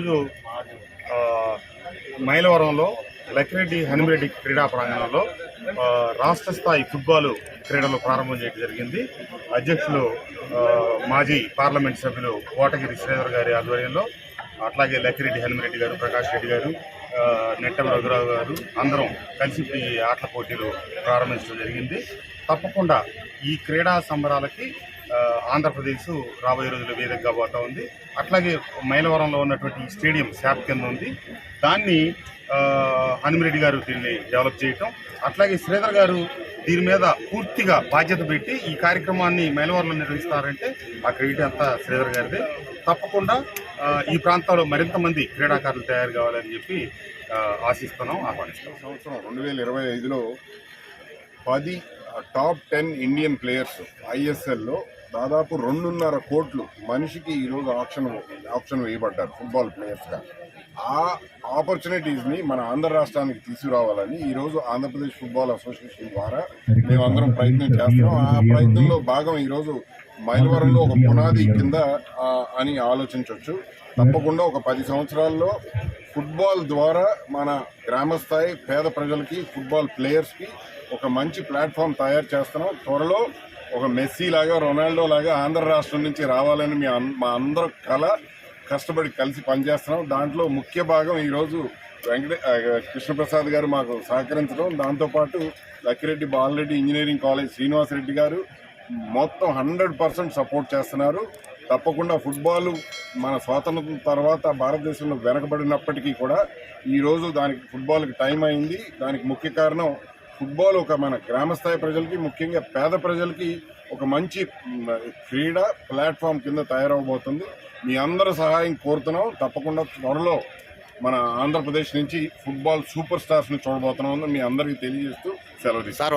ఈరోజు మైలవరంలో లక్కిరెడ్డి హనుమిరెడ్డి క్రీడా ప్రాంగణంలో రాష్ట్ర స్థాయి ఫుట్బాల్ క్రీడలు ప్రారంభం చేయడం జరిగింది. అధ్యక్షులు మాజీ పార్లమెంట్ సభ్యులు కోటగిరి శ్రీధర్ గారి ఆధ్వర్యంలో అట్లాగే లక్కిరెడ్డి హనుమిరెడ్డి గారు ప్రకాష్ రెడ్డి గారు నెట్టం రఘురావు గారు అందరం కలిసి ఈ ఆటల పోటీలు ప్రారంభించడం జరిగింది. తప్పకుండా ఈ క్రీడా సంబరాలకి ఆంధ్రప్రదేశ్ రాబోయే రోజుల్లో వేదికగా కాబోతా ఉంది. అట్లాగే మైలవరంలో ఉన్నటువంటి స్టేడియం శాప్ కింద ఉంది. దాన్ని ఆ, హనుమిరెడ్డి గారు దీన్ని డెవలప్ చేయటం. అట్లాగే శ్రీధర్ గారు దీని మీద పూర్తిగా బాధ్యత పెట్టి ఈ కార్యక్రమాన్ని మైలవరంలో నిర్వహిస్తారంటే ఆ క్రెడిట్ అంతా శ్రీధర్ గారిదే. తప్పకుండా ఈ ప్రాంతంలో మరింత మంది క్రీడాకారులు తయారు కావాలని చెప్పి ఆ, ఆశిస్తున్నాం ఆహ్వానిస్తాం సంవత్సరం రెండు వేల ఇరవై ఐదులో పది టాప్ టెన్ ఇండియన్ ప్లేయర్స్ ఐఎస్ఎల్లో దాదాపు రెండున్నర కోట్లు మనిషికి ఈరోజు ఆప్షన్ ఆప్షన్ వేయబడ్డారు ఫుట్బాల్ ప్లేయర్స్గా. ఆ ఆపర్చునిటీస్ని మన ఆంధ్ర రాష్ట్రానికి తీసుకురావాలని ఈరోజు ఆంధ్రప్రదేశ్ ఫుట్బాల్ అసోసియేషన్ ద్వారా మేమందరం ప్రయత్నం చేస్తున్నాం. ఆ ప్రయత్నంలో భాగం ఈరోజు మైలవరంలో ఒక పునాది కింద అని ఆలోచించవచ్చు తప్పకుండా ఒక పది సంవత్సరాల్లో ఫుట్బాల్ ద్వారా మన గ్రామ స్థాయి పేద ప్రజలకి ఫుట్బాల్ ప్లేయర్స్కి ఒక మంచి ప్లాట్ఫామ్ తయారు చేస్తున్నాం. త్వరలో ఒక మెస్సీ లాగా రొనాల్డో లాగా ఆంధ్ర రాష్ట్రం నుంచి రావాలని మీ మా అందరూ కళ కష్టపడి కలిసి పనిచేస్తున్నాం. దాంట్లో ముఖ్య భాగం ఈరోజు వెంకటే కృష్ణప్రసాద్ గారు మాకు సహకరించడం. దాంతోపాటు లక్కిరెడ్డి బాలరెడ్డి ఇంజనీరింగ్ కాలేజ్ శ్రీనివాసరెడ్డి గారు మొత్తం హండ్రెడ్ పర్సెంట్ సపోర్ట్ చేస్తున్నారు. తప్పకుండా ఫుట్బాల్ మన స్వాతంత్రం తర్వాత భారతదేశంలో వెనకబడినప్పటికీ కూడా ఈరోజు దానికి ఫుట్బాల్కి టైం అయింది. దానికి ముఖ్య కారణం ఫుట్బాల్ ఒక మన గ్రామస్థాయి ప్రజలకి ముఖ్యంగా పేద ప్రజలకి ఒక మంచి క్రీడ ప్లాట్ఫామ్ కింద తయారవబోతుంది. మీ అందరి సహాయం కోరుతున్నాం. తప్పకుండా త్వరలో మన ఆంధ్రప్రదేశ్ నుంచి ఫుట్బాల్ సూపర్ స్టార్స్ని చూడబోతున్నామని మీ అందరికీ తెలియజేస్తూ సెలవు సార్